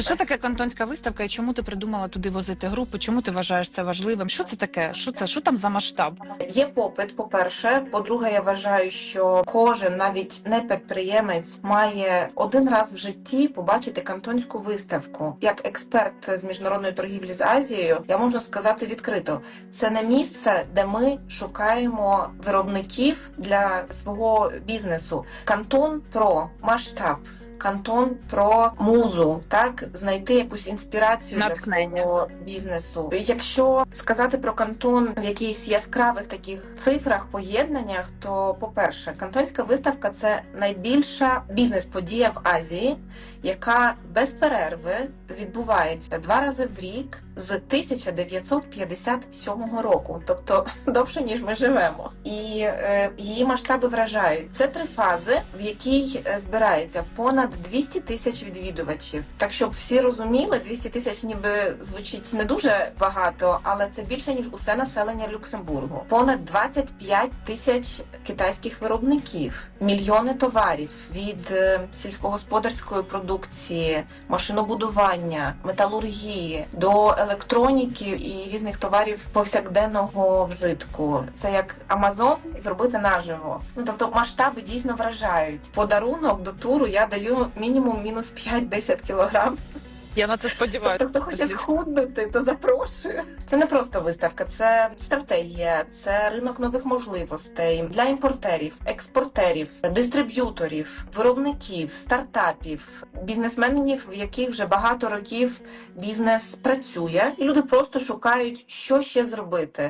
Що таке кантонська виставка і чому ти придумала туди возити групу? Чому ти вважаєш це важливим? Що це таке? Що це? Що там за масштаб? Є попит, по-перше. По-друге, я вважаю, що кожен, навіть не підприємець, має один раз в житті побачити кантонську виставку. Як експерт з міжнародної торгівлі з Азією, я можу сказати відкрито: це не місце, де ми шукаємо виробників для свого бізнесу. Кантон про масштаб. Кантон про музу, так знайти якусь інспірацію Натхнення. для свого бізнесу. Якщо сказати про кантон в якихось яскравих таких цифрах, поєднаннях, то по-перше, кантонська виставка це найбільша бізнес-подія в Азії, яка без перерви відбувається два рази в рік з 1957 року, тобто довше ніж ми живемо. І е, її масштаби вражають. Це три фази, в якій е, збирається понад 200 тисяч відвідувачів. Так щоб всі розуміли, 200 тисяч ніби звучить не дуже багато, але це більше ніж усе населення Люксембургу. Понад 25 тисяч китайських виробників, мільйони товарів від е, сільськогосподарської продукції, машинобудування, металургії до електроніки і різних товарів повсякденного вжитку. Це як Амазон зробити наживо. Ну тобто масштаби дійсно вражають. Подарунок до туру я даю мінімум мінус 5-10 кілограм. Я на це сподіваюся. Тобто, хто хоче схуднути, то запрошую. Це не просто виставка, це стратегія, це ринок нових можливостей для імпортерів, експортерів, дистриб'юторів, виробників, стартапів, бізнесменів, в яких вже багато років бізнес працює, і люди просто шукають, що ще зробити.